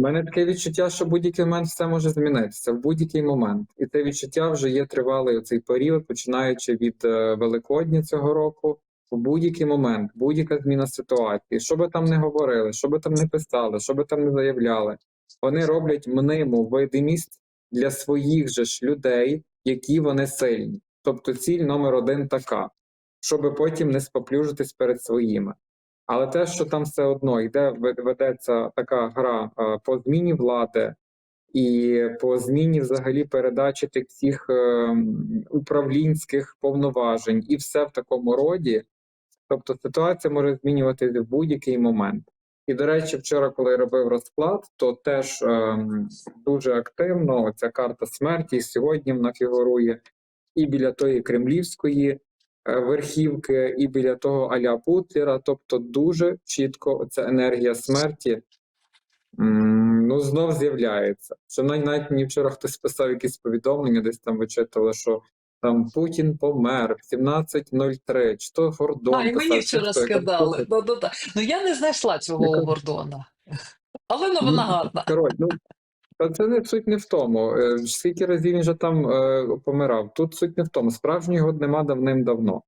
У мене таке відчуття, що в будь-який момент все може змінитися в будь-який момент. І це відчуття вже є тривалий цей період, починаючи від е, Великодня цього року. В будь-який момент, будь-яка зміна ситуації, що би там не говорили, що би там не писали, що би там не заявляли, вони роблять мниму видимість для своїх же ж людей, які вони сильні. Тобто ціль номер один така, щоб потім не споплюжитись перед своїми. Але те, що там все одно йде, ведеться така гра е, по зміні влади і по зміні взагалі передачі тих всіх е, управлінських повноважень, і все в такому роді. Тобто ситуація може змінюватися в будь-який момент. І, до речі, вчора, коли я робив розклад, то теж ем, дуже активно ця карта смерті сьогодні вона фігурує і біля тої кремлівської е, верхівки, і біля того аля Путлера. Тобто, дуже чітко ця енергія смерті ну, знов з'являється. Що навіть, навіть мені вчора хтось писав якісь повідомлення, десь там вичитували, що там Путін помер в 17.03, чи то Гордон. А, і мені вчора яка скидали. Ну, ну, ну я не знайшла цього Гордона. Але новина гарна. Коротше, ну, та це не суть не в тому. Е, Скільки разів він же там е, помирав. Тут суть не в тому. Справжнього нема давним-давно.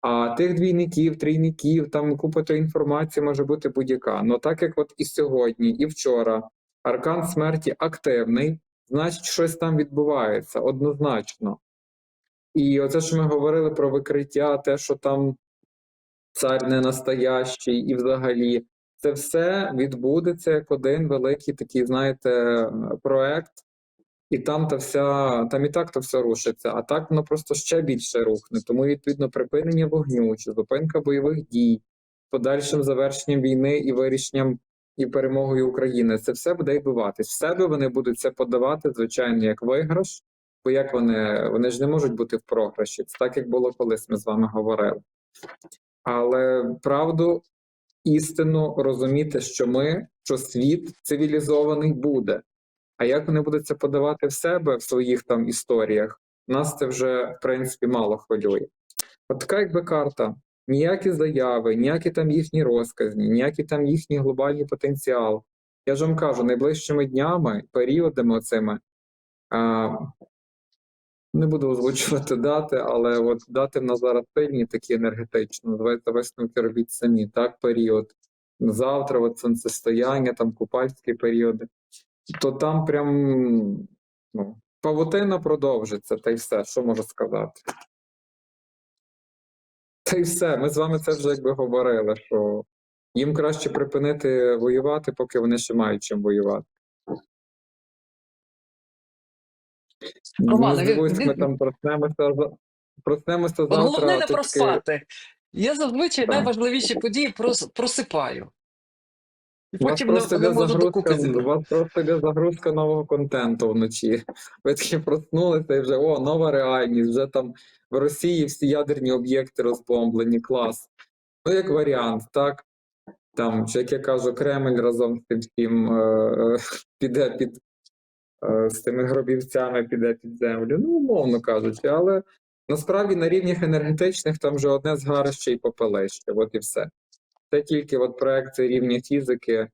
А тих двійників, трійників, там купа тої інформації може бути будь-яка. Ну так як от і сьогодні, і вчора аркан смерті активний, значить, щось там відбувається однозначно. І оце, що ми говорили про викриття, те, що там цар не настоящий, і взагалі це все відбудеться як один великий такий, знаєте, проект, і там та вся, там і так то все рушиться, а так воно просто ще більше рухне. Тому відповідно припинення вогню чи зупинка бойових дій, подальшим завершенням війни і вирішенням і перемогою України. Це все буде відбуватись. В себе вони будуть це подавати, звичайно, як виграш. Бо як вони, вони ж не можуть бути в програші. Це так, як було колись ми з вами говорили. Але правду, істину розуміти, що ми, що світ цивілізований буде. А як вони будуть це подавати в себе в своїх там історіях, нас це вже в принципі мало хвилює. От така якби карта. Ніякі заяви, ніякі там їхні розказні, ніякий там їхній глобальний потенціал. Я ж вам кажу, найближчими днями, періодами оцими, не буду озвучувати дати, але от дати в нас зараз сильні такі енергетично, називається висновки робіть самі, так, період. Завтра, от сонцестояння, там купальські періоди то там прям ну, павутина продовжиться, та й все, що можу сказати. Та й все. Ми з вами це вже якби говорили, що їм краще припинити воювати, поки вони ще мають чим воювати. Романе, не він- здивуюсь, ми там проснемося, проснемося завтра. головне не таки- проспати. Я зазвичай Так. найважливіші події прос- просипаю. І У вас потім не, не можу у вас просто йде загрузка нового контенту вночі. Ви такі проснулися і вже о, нова реальність. Вже там в Росії всі ядерні об'єкти розбомблені, клас. Ну, як варіант, так? Там, як я кажу, Кремль разом з тим всім е, е, піде під з тими гробівцями, піде під землю. Ну, умовно кажучи, але насправді на рівнях енергетичних там вже одне згарище і попелище, от і все. Це тільки от проекція рівня фізики,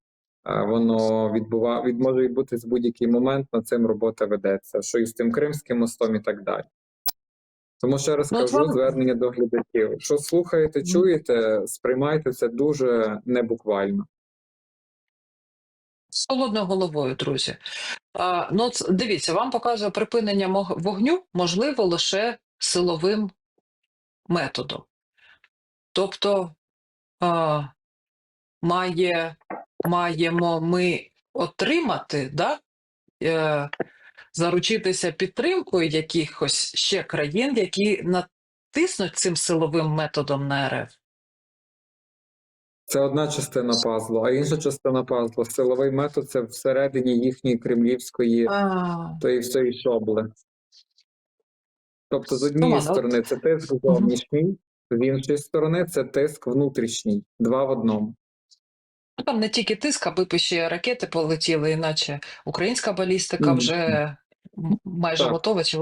воно відбува... від... може відбутись в будь-який момент, над цим робота ведеться, що і з тим Кримським мостом і так далі. Тому ще раз Ну, кажу звернення до глядачів. Що слухаєте, чуєте, сприймайте це дуже небуквально. З холодною головою, друзі. А, ну, дивіться, вам показує припинення вогню можливо лише силовим методом. Тобто а, має, маємо ми отримати, да, е, заручитися підтримкою якихось ще країн, які натиснуть цим силовим методом на РФ. Це одна частина пазлу, а інша частина пазлу силовий метод це всередині їхньої кремлівської тої всієї шобли. Тобто, з однієї сторони це тиск зовнішній, з іншої сторони це тиск внутрішній, два в одному. Ну, Там не тільки тиск, аби ще ракети полетіли, іначе українська балістика вже майже Так. готова. Чи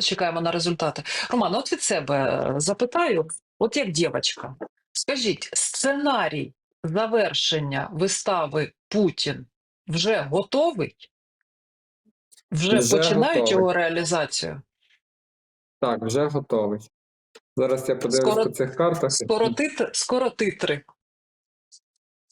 чекаємо на результати. Роман, от від себе е, запитаю, от як дівчинка, скажіть, сценарій завершення вистави Путін вже готовий? Вже, Вже починають готовий. його реалізацію? Так, вже готовий. Зараз я подивлюсь Скоро- по цих картах. Скоро титри, скоро титри.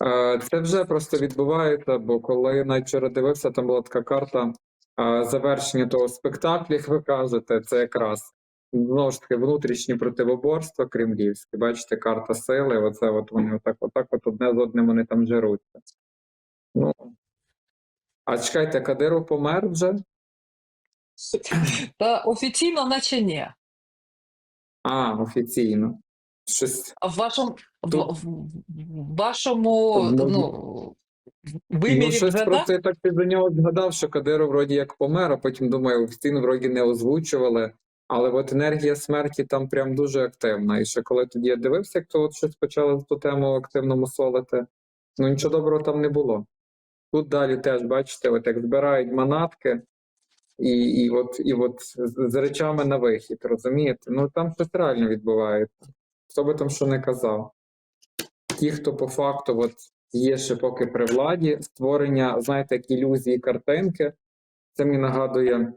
Е, Це вже просто відбувається, бо коли навіть вчора дивився, там була така карта е, завершення того спектаклю, як ви кажете, це якраз знову ж таки внутрішні противоборства кремлівські. Бачите, карта сили. Оце от вони отак, отак, от одне з одним вони там жеруться. Ну а чекайте, Кадиров помер вже? Та офіційно, наче ні. А, офіційно. Щось А в вашому, Тут- в- в вашому В моді- ну, Ну, щось вже просто я так до нього згадав, що Кадиров вроді як помер, а потім думаю, офіційно вроді не озвучували. Але от енергія смерті там прям дуже активна. І ще коли тоді я дивився, як то от щось почали ту тему активно мусолити, ну нічого доброго там не було. Тут далі теж, бачите, от як збирають манатки, і, і, от, і от з, речами на вихід, розумієте? Ну там щось реально відбувається. Хто би там що не казав. Ті, хто по факту от, є ще поки при владі, створення, знаєте, як ілюзії картинки. Це мені нагадує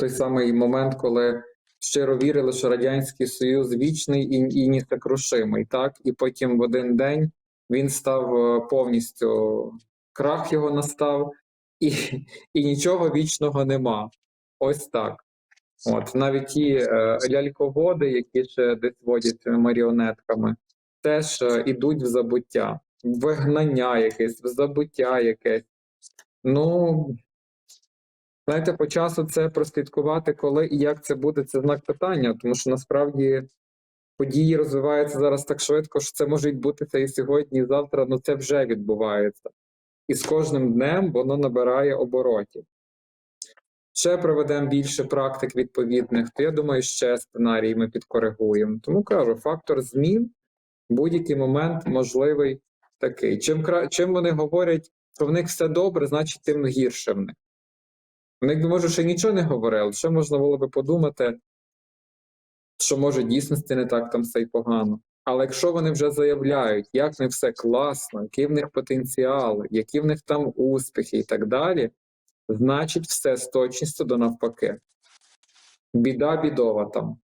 той самий момент, коли щиро вірили, що Радянський Союз вічний і, і несокрушимий, так? І потім в один день він став е, повністю крах його настав, і, і нічого вічного нема. Ось так. От навіть ті е, ляльководи, які ще десь водять маріонетками, теж е, ідуть в забуття, вигнання якесь, в забуття якесь. Ну, знаєте, по часу це прослідкувати, коли і як це буде, це знак питання, тому що насправді події розвиваються зараз так швидко, що це може відбутися і сьогодні, і завтра, ну це вже відбувається. І з кожним днем воно набирає оборотів. Ще проведемо більше практик відповідних, то я думаю, ще сценарій ми підкоригуємо. Тому кажу, фактор змін в будь-який момент можливий такий. Чим. Чим вони говорять, що в них все добре, значить тим гірше в них. Вони, якби, може, ще нічого не говорили, ще можна було би подумати, що може дійсності не так там все й погано. Але якщо вони вже заявляють, як в них все класно, який в них потенціал, які в них там успіхи і так далі, значить все з точністю до навпаки. Біда бідова там.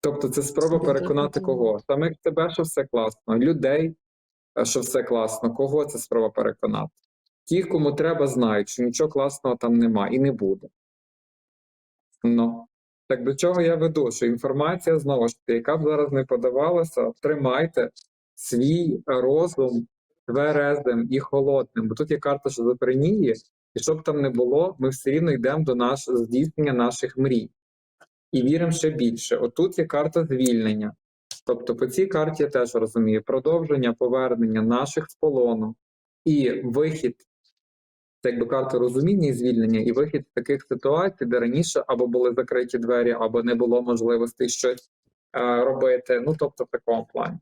Тобто це спроба переконати кого? Самих себе, що все класно, людей, що все класно. Кого це спроба переконати? Ті, кому треба, знають, що нічого класного там нема і не буде. Ну, так до чого я веду? Що інформація знову ж таки, яка б зараз не подавалася, тримайте свій розум тверезим і холодним. Бо тут є карта шизофренії, і щоб там не було, ми все рівно йдемо до наш, здійснення наших мрій. І віримо ще більше. Отут є карта звільнення. Тобто по цій карті я теж розумію продовження, повернення наших з полону і вихід, це якби карта розуміння і звільнення, і вихід з таких ситуацій, де раніше або були закриті двері, або не було можливості щось е, робити. Ну тобто в такому плані.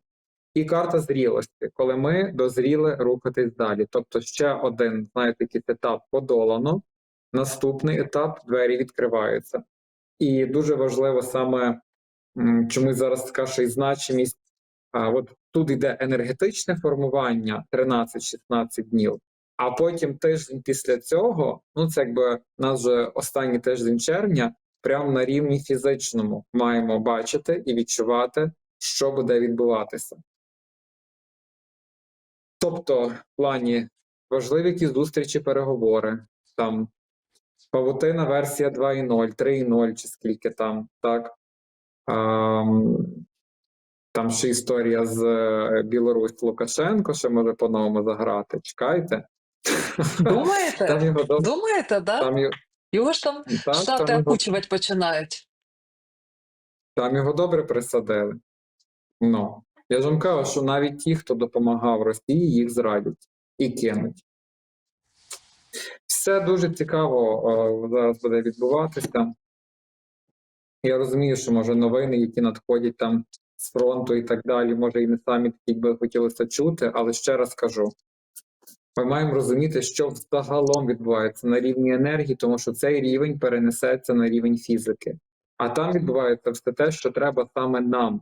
І карта зрілості, коли ми дозріли рухатись далі. Тобто ще один, знаєте, якийсь етап подолано, наступний етап двері відкриваються. І дуже важливо саме чомусь зараз така ще значимість. А от тут йде енергетичне формування 13-16 днів, а потім тиждень після цього, ну це якби нас вже останній тиждень червня, прямо на рівні фізичному маємо бачити і відчувати, що буде відбуватися. Тобто, в плані важливі якісь зустрічі, переговори, там павутина версія 2.0, 3.0 чи скільки там, так. Ам, там ще історія з е, Білорусь Лукашенко, ще може по-новому заграти. Чекайте. Там Думаєте? його доб- Думаєте, да? там його, Його ж там так, штати там, його, окучувати починають. там його добре присадили. Ну, я ж вам кажу, що навіть ті, хто допомагав Росії, їх зрадять і кинуть. Все дуже цікаво е, зараз буде відбуватися. Я розумію, що може новини, які надходять там з фронту і так далі, може і не самі такі би хотілося чути, але ще раз кажу: ми маємо розуміти, що взагалом відбувається на рівні енергії, тому що цей рівень перенесеться на рівень фізики. А там відбувається все те, що треба саме нам.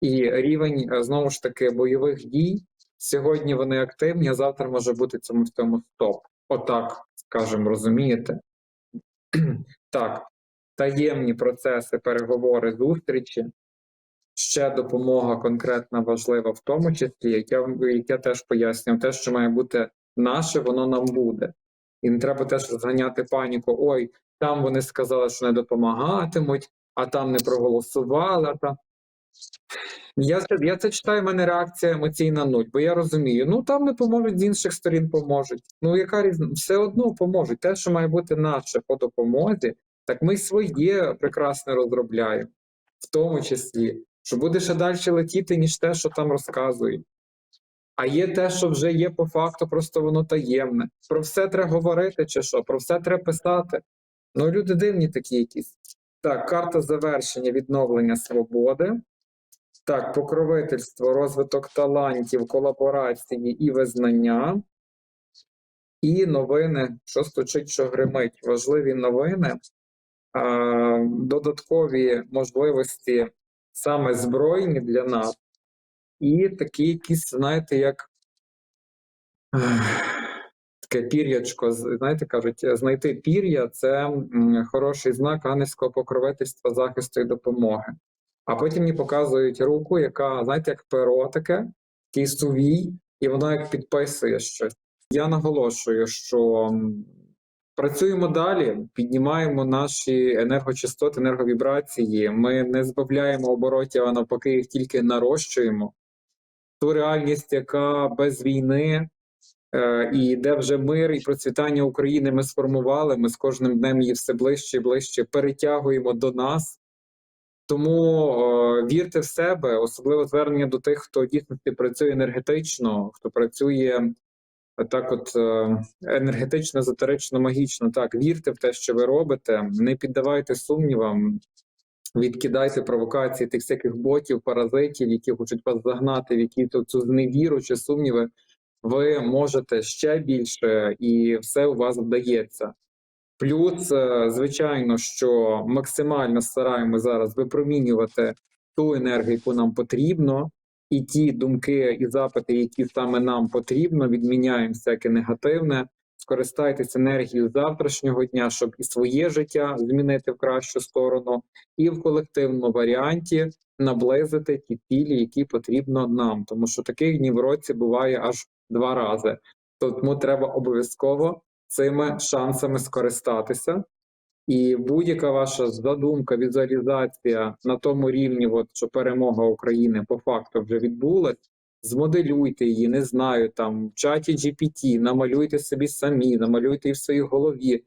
І рівень е, знову ж таки бойових дій Сьогодні вони активні, а завтра може бути цьому всьому стоп. Отак, скажемо, розумієте? Так, таємні процеси, переговори, зустрічі. Ще допомога конкретна важлива в тому числі, як я, як я теж пояснював, те, що має бути наше, воно нам буде. І не треба теж розганяти паніку. Ой, там вони сказали, що не допомагатимуть, а там не проголосували. А. Я, я це читаю, в мене реакція емоційна нуль, бо я розумію, ну там не поможуть з інших сторін поможуть. Ну яка різниця? Все одно поможуть. Те, що має бути наше по допомозі, так ми своє прекрасно розробляємо, в тому числі, що буде ще далі летіти, ніж те, що там розказують. А є те, що вже є по факту, просто воно таємне. Про все треба говорити, чи що, про все треба писати. Ну, люди дивні такі якісь. Так, карта завершення, відновлення свободи. Так, покровительство, розвиток талантів, колаборації і визнання. І новини, що стучить, що гримить. Важливі новини, додаткові можливості саме збройні для нас, і такі якісь, знаєте, як таке пір'ячко, знаєте, кажуть, знайти пір'я це хороший знак ангельського покровительства, захисту і допомоги. А потім мені показують руку, яка, знаєте, як перо таке, такий сувій, і вона як підписує щось. Я наголошую, що працюємо далі, піднімаємо наші енергочастоти, енерговібрації. Ми не збавляємо оборотів, а навпаки, їх тільки нарощуємо. Ту реальність, яка без війни е, і де вже мир і процвітання України ми сформували, ми з кожним днем її все ближче і ближче перетягуємо до нас. Тому е, вірте в себе, особливо звернення до тих, хто дійсно працює енергетично, хто працює так, от е, енергетично, езотерично, магічно. Так, вірте в те, що ви робите, не піддавайте сумнівам, відкидайте провокації тих всяких ботів, паразитів, які хочуть вас загнати в якісь цю зневіру чи сумніви. Ви можете ще більше, і все у вас вдається. Плюс, е, звичайно, що максимально стараємося зараз випромінювати ту енергію, яку нам потрібно, і ті думки і запити, які саме нам потрібно, відміняємо всяке негативне. Скористайтесь енергією завтрашнього дня, щоб і своє життя змінити в кращу сторону, і в колективному варіанті наблизити ті цілі, які потрібно нам. Тому що таких днів в році буває аж два рази. Тому треба обов'язково цими шансами скористатися. І будь-яка ваша задумка, візуалізація на тому рівні, от, що перемога України по факту вже відбулась, змоделюйте її, не знаю, там в чаті GPT, намалюйте собі самі, намалюйте її в своїй голові.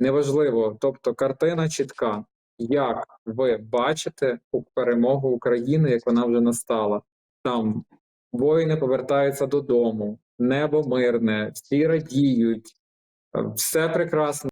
Неважливо, тобто картина чітка, як ви бачите перемогу України, як вона вже настала. Там воїни повертаються додому, небо мирне, всі радіють, е, все прекрасно.